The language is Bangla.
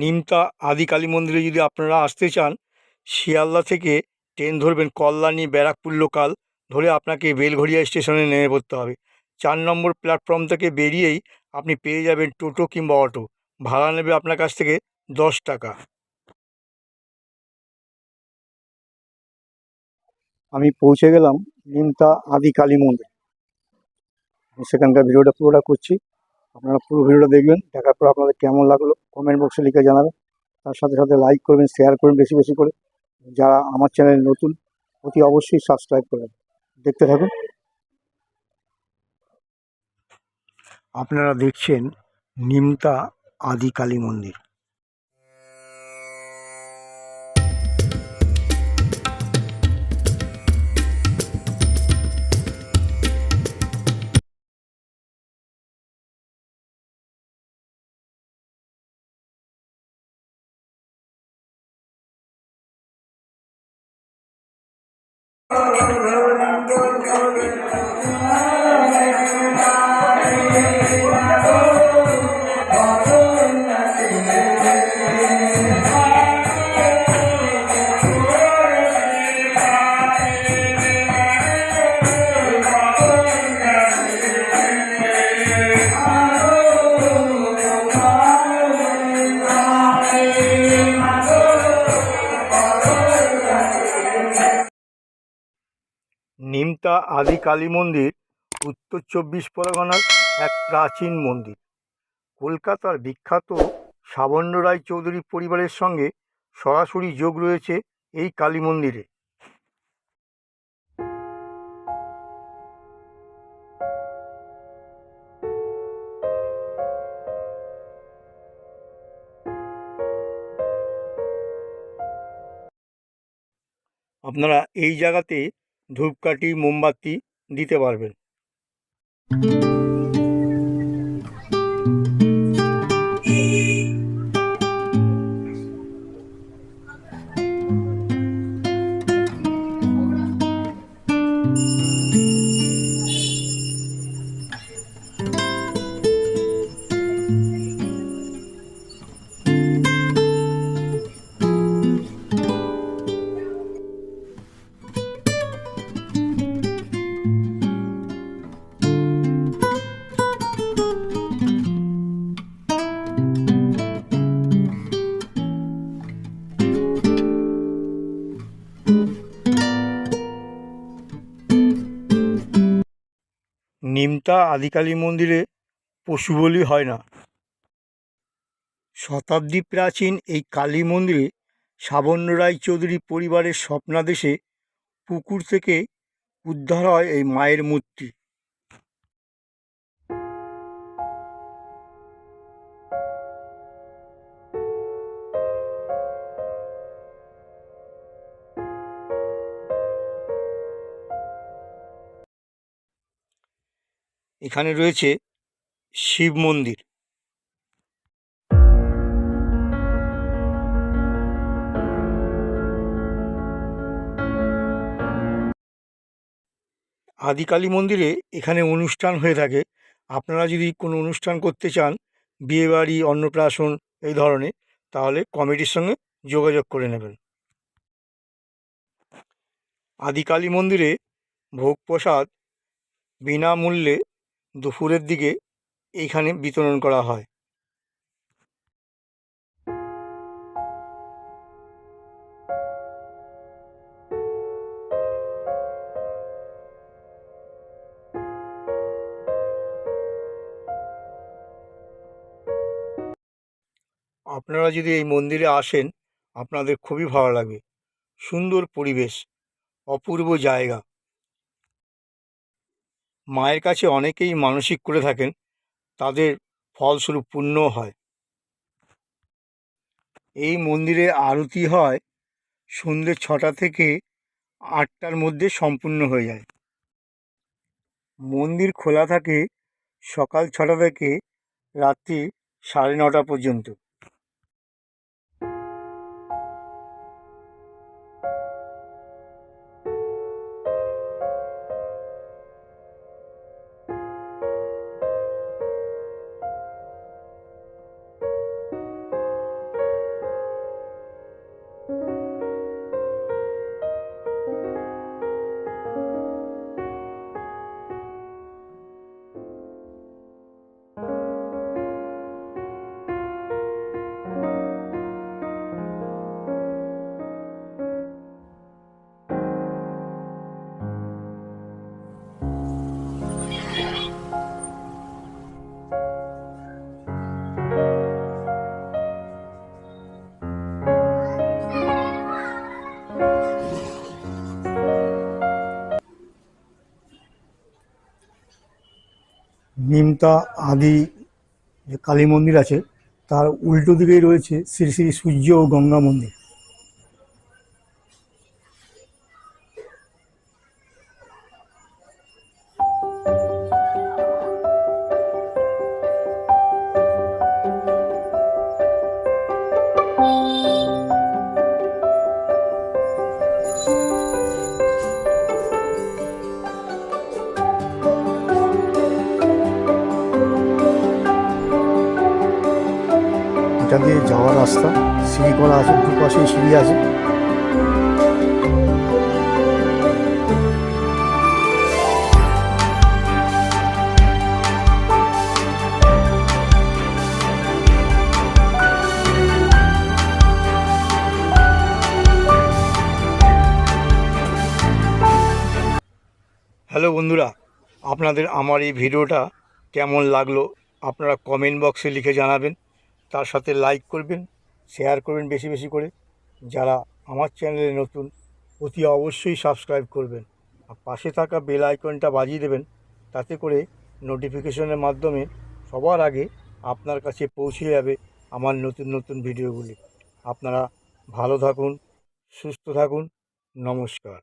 নিমতা আদি কালী মন্দিরে যদি আপনারা আসতে চান, শিয়ালদা থেকে ট্রেন ধরবেন কল্যাণী ব্যারাকপুর লোকাল ধরে আপনাকে বেলঘড়িয়া স্টেশনে নেমে পড়তে হবে। চার নম্বর প্ল্যাটফর্ম থেকে বেরিয়েই আপনি পেয়ে যাবেন টোটো কিংবা অটো। ভাড়া নেবে আপনার কাছ থেকে দশ টাকা। আমি পৌঁছে গেলাম নিমতা আদি কালী মন্দির। সেখানকার ভিডিওটা পুরোটা করছি। আপনারা পুরো ভিডিওটা দেখবেন, দেখার পর আপনাদের কেমন লাগল কমেন্ট বক্সে লিখে জানাবেন। তার সাথে সাথে লাইক করবেন শেয়ার করবেন বেশি বেশি করে। যারা আমার চ্যানেল নতুন, অতি অবশ্যই সাবস্ক্রাইব করবেন দেখতে থাকুন। আপনারা দেখছেন নিমতা আদি কালী মন্দির। নিমতা আদি কালী মন্দির, উত্তর চব্বিশ পরগনার এক প্রাচীন মন্দির। কলকাতার বিখ্যাত সাবর্ণ রায় চৌধুরী পরিবারের সঙ্গে সরাসরি যোগ রয়েছে এই কালী মন্দিরে। আপনারা এই জায়গাতে ধূপকাঠি মোমবাতি দিতে পারবেন। নিমতা আদিকালী মন্দিরে পশু বলি হয় না। শতাব্দী প্রাচীন এই কালী মন্দিরে সাবর্ণ রায় চৌধুরী পরিবারের স্বপ্নাদেশে পুকুর থেকে উদ্ধার হয় এই মায়ের মূর্তি। এখানে রয়েছে শিব মন্দির। আদিকালী মন্দিরে এখানে অনুষ্ঠান হয়ে থাকে। আপনারা যদি কোনো অনুষ্ঠান করতে চান, বিয়েবাড়ি, অন্নপ্রাশন এই ধরনের, তাহলে কমিটির সঙ্গে যোগাযোগ করে নেবেন। আদিকালী মন্দিরে ভোগ প্রসাদ বিনামূল্যে দুপুরের দিকে এইখানে বিতরণ করা হয়। আপনারা যদি এই মন্দিরে আসেন, আপনাদের খুবই ভালো লাগবে সুন্দর পরিবেশ, অপূর্ব জায়গা। মায়ের কাছে অনেকেই মানসিক করে থাকেন, তাদের ফলস্বরূপ পুণ্যও হয়। এই মন্দিরে আরতি হয় সন্ধ্যে ছটা থেকে আটটার মধ্যে সম্পূর্ণ হয়ে যায়। মন্দির খোলা থাকে সকাল ছটা থেকে রাত্রি সাড়ে নটা পর্যন্ত। নিমতা আদি যে কালী মন্দির আছে, তার উল্টো দিকেই রয়েছে শ্রী শ্রী সূর্য ও গঙ্গা মন্দির। দিয়ে যাওয়ার রাস্তা। সিঁড়ি করা আছে দুপাশে সিঁড়ি আছে। হ্যালো বন্ধুরা, আপনাদের আমার এই ভিডিওটা কেমন লাগল আপনারা কমেন্ট বক্সে লিখে জানাবেন। তার সাথে লাইক করবেন শেয়ার করবেন বেশি বেশি করে। যারা আমার চ্যানেলে নতুন, অতি অবশ্যই সাবস্ক্রাইব করবেন। আর পাশে থাকা বেল আইকনটা বাজিয়ে দেবেন, তাতে করে নোটিফিকেশনের মাধ্যমে সবার আগে আপনার কাছে পৌঁছে যাবে আমার নতুন নতুন ভিডিওগুলি আপনারা ভালো থাকুন, সুস্থ থাকুন, নমস্কার।